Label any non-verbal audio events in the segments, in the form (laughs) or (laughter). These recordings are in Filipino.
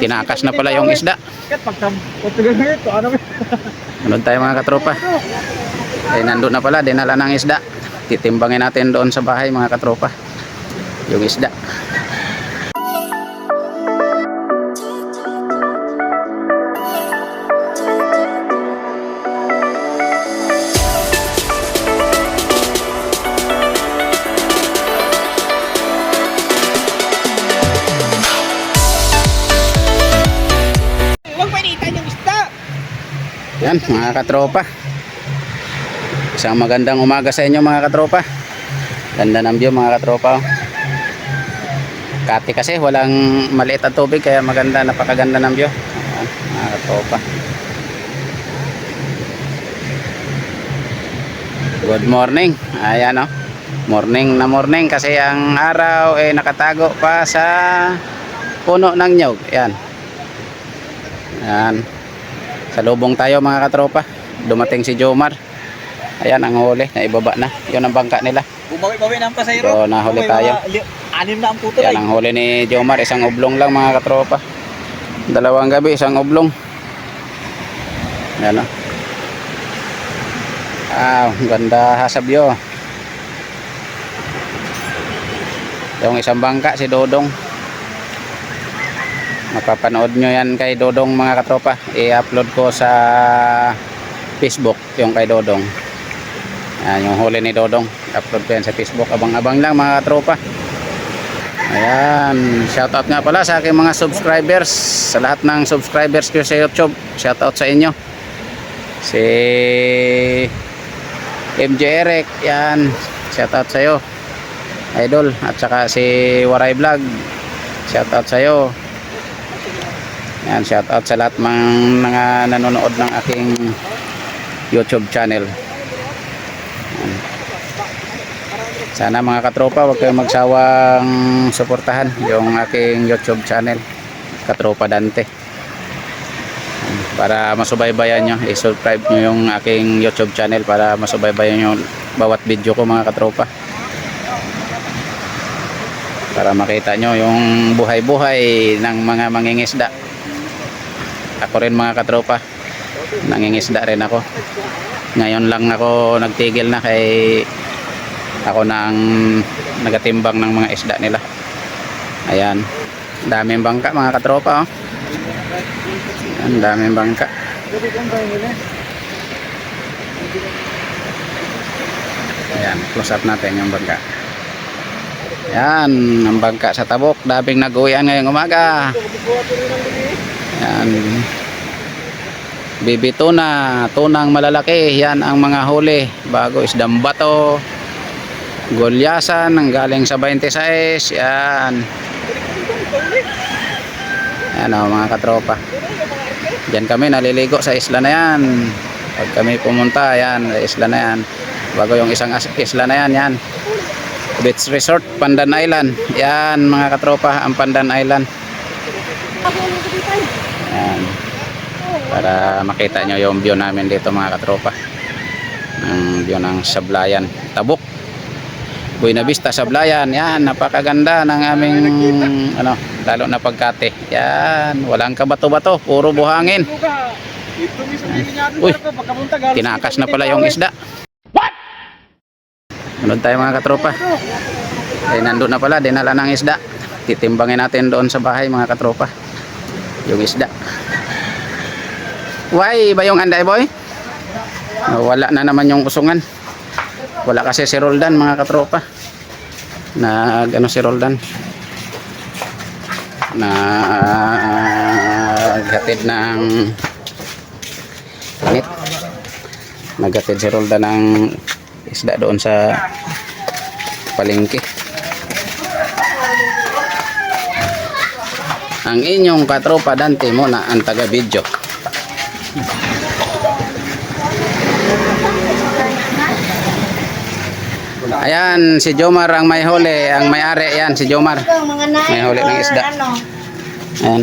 Tinakas na pala yung isda. Kat pagtam, pagtagal na ito, ano tayo mga katropa. Ay nandun na pala, dinala ng isda. Titimbangin natin doon sa bahay mga katropa. Yung isda. Yan mga katropa. Isang magandang umaga sa inyo mga katropa. Ganda ng view mga katropa. oh. Kati kasi walang maliit at tubig kaya maganda, napakaganda ng view. Ayan, mga katropa. Good morning. Ayan o. Morning na morning kasi ang araw ay nakatago pa sa puno ng nyog. Ayan. Ayan. Sa lubong tayo mga katropa. Dumating si Jomar. Ayan ang huli. Naibaba na. Yun ang bangka nila. Bumawi-bawi na ang pasayro. So, nahuli tayo. Anim na ang puto Yan ang huli ni Jomar. Isang oblong lang mga katropa. Dalawang gabi, isang oblong. Yan o. Ah, ganda hasabyo. Yung isang bangka, si Dodong. Mapapanood nyo yan kay Dodong mga katropa. I-upload ko sa Facebook yung kay Dodong. Yan yung huli ni Dodong. Upload ko yan sa Facebook. Abang-abang lang mga katropa. Ayan, shoutout nga pala sa aking mga subscribers, sa lahat ng subscribers ko sa YouTube. Shoutout sa inyo. Si MJ Eric, yan. Shoutout sa iyo. Idol at saka si Waray Vlog. Shoutout sa iyo. Yan, shoutout sa lahat ng mga nanonood ng aking YouTube channel. Yan. Sana mga katropa, huwag kayong magsawang suportahan yung aking YouTube channel, Katropa Dante. Para masubaybayan nyo, i-subscribe nyo yung aking YouTube channel para masubaybayan nyo bawat video ko mga katropa. Para makita nyo yung buhay-buhay ng mga mangingisda. Ako rin mga katropa, nangingisda rin ako. Ngayon lang ako nagtigil na kay ako na ang nagatimbang ng mga isda nila. Ayan. Daming bangka mga katropa oh. Ayan, daming bangka. Ayan close up natin yung bangka. Ayan ang bangka sa tabok. Daming nag-uwian ngayong umaga ayan bibi tuna tunang malalaki. Yan ang mga huli. Bago isdang bato Golyasan ang galing sa 26 yan. Yan o mga katropa. Diyan kami naliligo sa isla na yan. Pag kami pumunta yan sa isla na yan. Bago yung isang isla na yan yan. Beach resort Pandan Island. Yan mga katropa ang Pandan Island yan para makita nyo yung view namin dito mga katropa ang view ng Sablayan Tabuk Buena Vista Sablayan. Yan, napakaganda ng aming ano, lalo na pagkate. Yan, walang kabato-bato, puro buhangin. Uy. Tinakas na pala yung isda. What? Sunod tayo mga katropa. Ay nandun na pala, dinala ng isda. Titimbangin natin doon sa bahay mga katropa. Yung isda. Why ba yung anday boy? Wala na naman yung usungan. Wala kasi si Roldan mga katropa. Nag ano si Roldan? Naghatid ng Init. Naghatid si Roldan ng isda doon sa palengke. Ang inyong katropa Dante muna ang taga-video. Ayan, si Jomar ang may huli, ang may-ari yan, si Jomar. May huli ng isda. Ano, Ayan.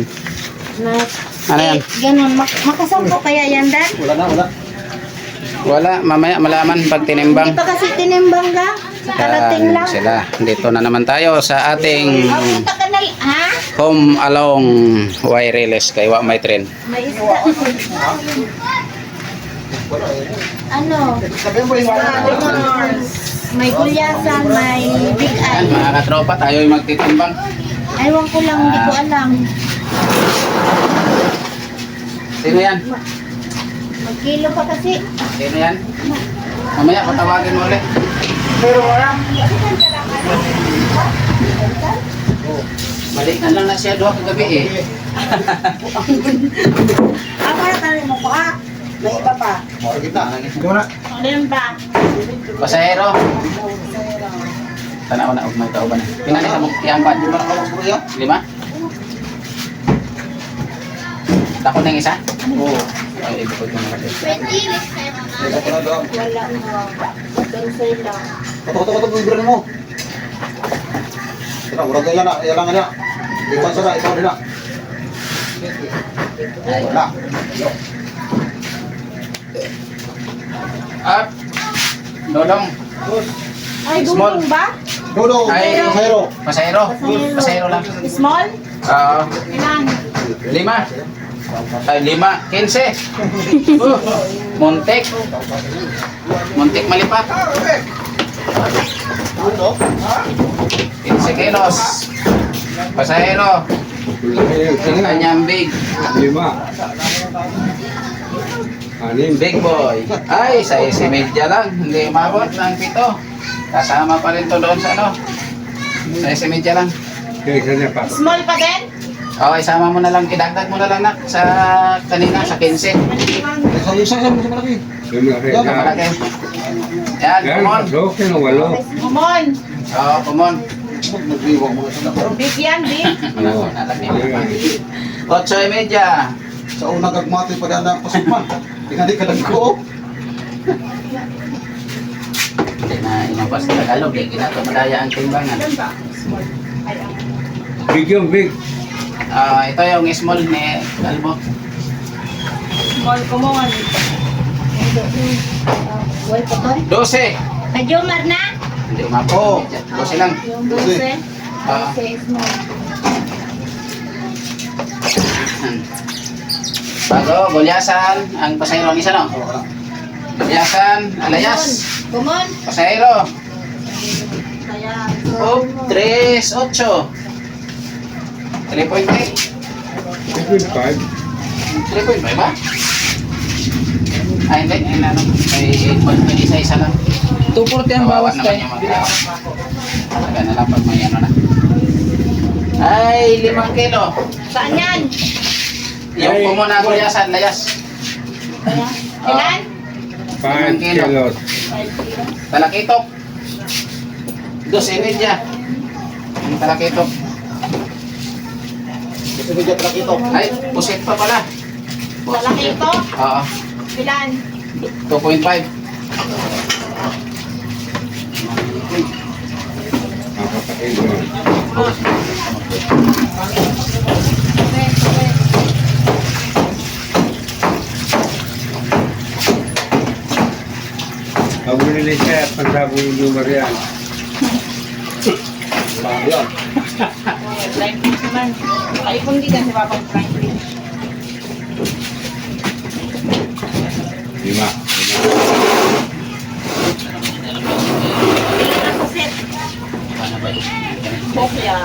Ano yan? Eh, ganun. Mak makasampo kaya yan, Dan? Wala na, wala. Wala, mamaya malaman pag tinimbang. Hindi pa kasi tinimbang ka. Karating lang. sila. Dito na naman tayo sa ating ka na, ha? Home along wireless kay wa may trend. May isda. ano? May gulyasan, may big Yan, eye. mga katropa, tayo yung magtitimbang. Ewan ko lang, hindi ko alam. Sino yan? Magkilo pa kasi. Sino yan? Mamaya, patawagin mo ulit. Balikan lang na siya doon kagabi eh. (laughs) Ako na tayo mo pa. May iba pa. Sa gitna. Ikaw na. Ano yun ba? Pasahero. Tanaw na, may tao ba na? Pinanit mo, iyang ba? Di ba nakawag mo yun? Lima? Takot ng isa? Oo. Ay, ibig ko ito nakatid. Ikaw ko na doon. Wala mo. Doon sila. Kato, kato, kato, bibira mo. Ito, urag yan na. Yan lang nga Iwan sa na, ikaw na. Wala. Up! Dodong! Ay, Small. dulong ba? Dodo, Ay. pasahero. Pasahero! Pasahero lang. Small? Oo. Ilan? lima. Ay, lima. Kinse. (laughs) Uh, Montek. Montek malipat. Ano? 15 kilos. Pasahero. Kanyang big. Lima. Anim. Big boy. Ay, sa isi media lang. Hindi umabot ng pito. Kasama pa rin to doon sa ano. Sa isi media lang. Small pa din? Okay, sama mo na lang. Idagdag mo na lang nak sa kanina, sa 15. Isa, isa, isa, malaki. Lumaki Ito, na. malaki. Yan, Yan, come on. pasok. Yan ang walo. Kumon. Oo, come on. Nagdiwang mo sa na. Big yan, big. Otso y media. Sa unang gagmati pa na pasukman. Tingali ka lang ko. Na inabas sa Tagalog. Eh. Ginato madaya ang timbangan. Big yung big. Ah, ito yung small ni Kalbo. Small pa to? 12. Kajumar na? Hindi umabot. 12 lang. Yung 12. Ah. 12 small. Bago, gulyasan. Ang pasahero ang isa no? Oo. Gulyasan, alayas. Kumon. Pasahero. Kaya. Oh, 3, 8. 3.8. Good five. 3.5 ba? Ay, hindi. Ay, ano, may, may isa-isa lang. 240 Kawawa naman yung mga tao. Talaga na lang pag may ano na. Ay, limang kilo. Saan yan? Yung pumuna gulyasan, layas. Kaya. Ilan? Five kilo. kilos. Talakitok. Dos y media. Yung talakitok. Gusto mo dyan ito. Ay, pusit pa pala. Malaki ito? Oo. Ilan? 2.5. Nakapatid mo. Na siya. Pansabong yung numero yan. Ayan. Blind naman. Ay, kung di ka si Papa blind Lima. Ako set. Ano ba yun? Bokya.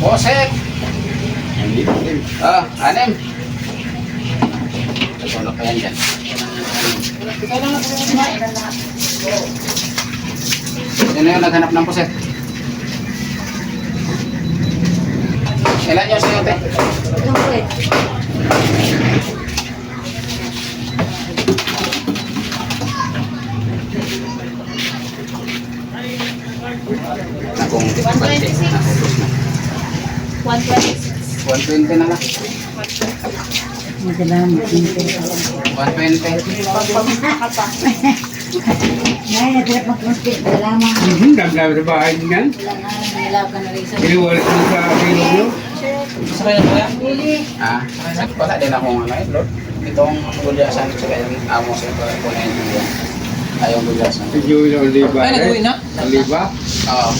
Pusit! Anim. Ah, anim. Tulog ka yan dyan. Sino yung naghanap ng pusit? Ilan yung sa'yo, te? Akong 126. nakubos na. 126. 120 na lang. 120. Mhm, damdam sa bahay niyan. Iniwalit mo sa kilo nyo. Ah, wala din akong ano eh, Lord. Itong gulyasan sa kanyang amo sa ito ko na yun yan. Ayaw Joey na Oliva. Ay, nag-uwi na? Oliva. Oo.